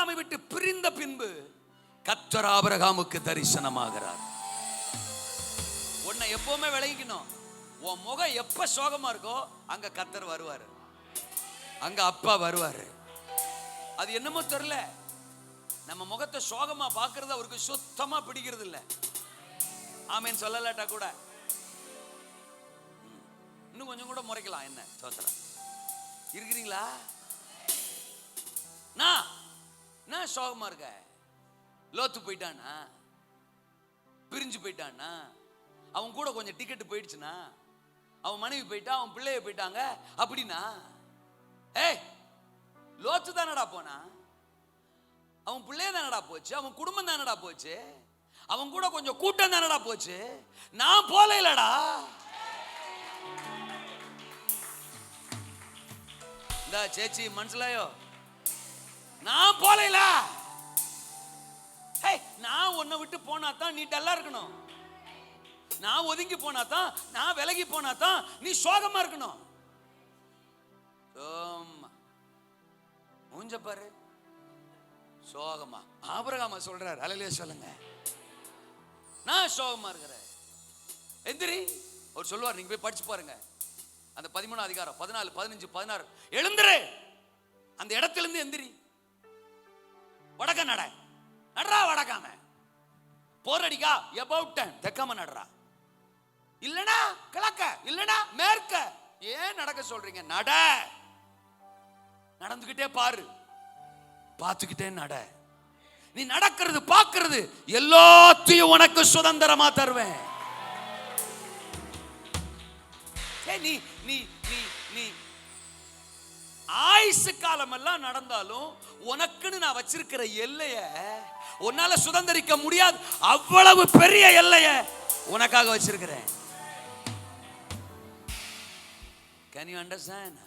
ஆபிரகாமை விட்டு பிரிந்த பின்பு கத்தர் ஆபிரகாமுக்கு தரிசனமாகிறார். உன்னை எப்பவுமே விளங்கிக்கணும். உன் முகம் எப்ப சோகமா இருக்கோ அங்க கத்தர் வருவாரு. அங்க அப்பா வருவாரு. அது என்னமோ தெரியல. நம்ம முகத்தை சோகமா பாக்குறது அவருக்கு சுத்தமா பிடிக்கிறது இல்ல ஆமேன்னு சொல்லலாட்டா கூட. இன்னும் கொஞ்சம் கூட முறைக்கலாம். என்ன? சோத்திரம் இருக்கிறீங்களா? ஏன் சோகமா இருக்க? லோத்து போயிட்டானா பிரிஞ்சு போயிட்டானா அவன் கூட கொஞ்சம் டிக்கெட் போயிடுச்சுனா அவன் மனைவி போயிட்டா அவன் பிள்ளைய போயிட்டாங்க? அப்படின்னா? ஏய் லோத்து தானடா போனா? அவன் பிள்ளைய தானடா போச்சு? அவன் குடும்பம் தானடா போச்சு? அவன் கூட கொஞ்சம் கூட்டம் தானடா போச்சு? நான் போல இல்லடா. இந்த சேச்சி மனசுலாயோ. நான் போலையில. ஹே நான் உன்னை விட்டு போனா தான் நீ டல்லா இருக்கணும். நான் ஒதுங்கி போனா தான் நான் விலகி போனா தான் நீ சோகமா இருக்கணும். மூஞ்ச பாரு. சோகமா. ஆபரகாம சொல்றாரு. அலையிலே சொல்லுங்க. நான் சோகமா இருக்கிறேன். எந்திரி. அவர் சொல்லுவார் நீங்க போய் படிச்சு பாருங்க. அந்த பதிமூணு அதிகாரம் பதினாலு பதினஞ்சு பதினாறு. எழுந்துரு. அந்த இடத்துல இருந்து எந்திரி. வடக்க நட. நடரா வடக்காம போரடிக்கா எபவுட் டைம் தெக்காம நடரா இல்லனா கிழக்க இல்லனா மேற்க. ஏன் நடக்க சொல்றீங்க? நட. நடந்துகிட்டே பாரு. பார்த்துக்கிட்டே நட. நீ நடக்கிறது பார்க்கிறது எல்லாத்தையும் உனக்கு சுதந்திரமா தருவேன். நீ நீ நீ நீ ஆயுசு காலம் எல்லாம் நடந்தாலும் உனக்குன்னு நான் வச்சிருக்கிற எல்லைய உன்னால சுதந்திரிக்க முடியாது. அவ்வளவு பெரிய எல்லைய உனக்காக வச்சிருக்கிறேன். Can you understand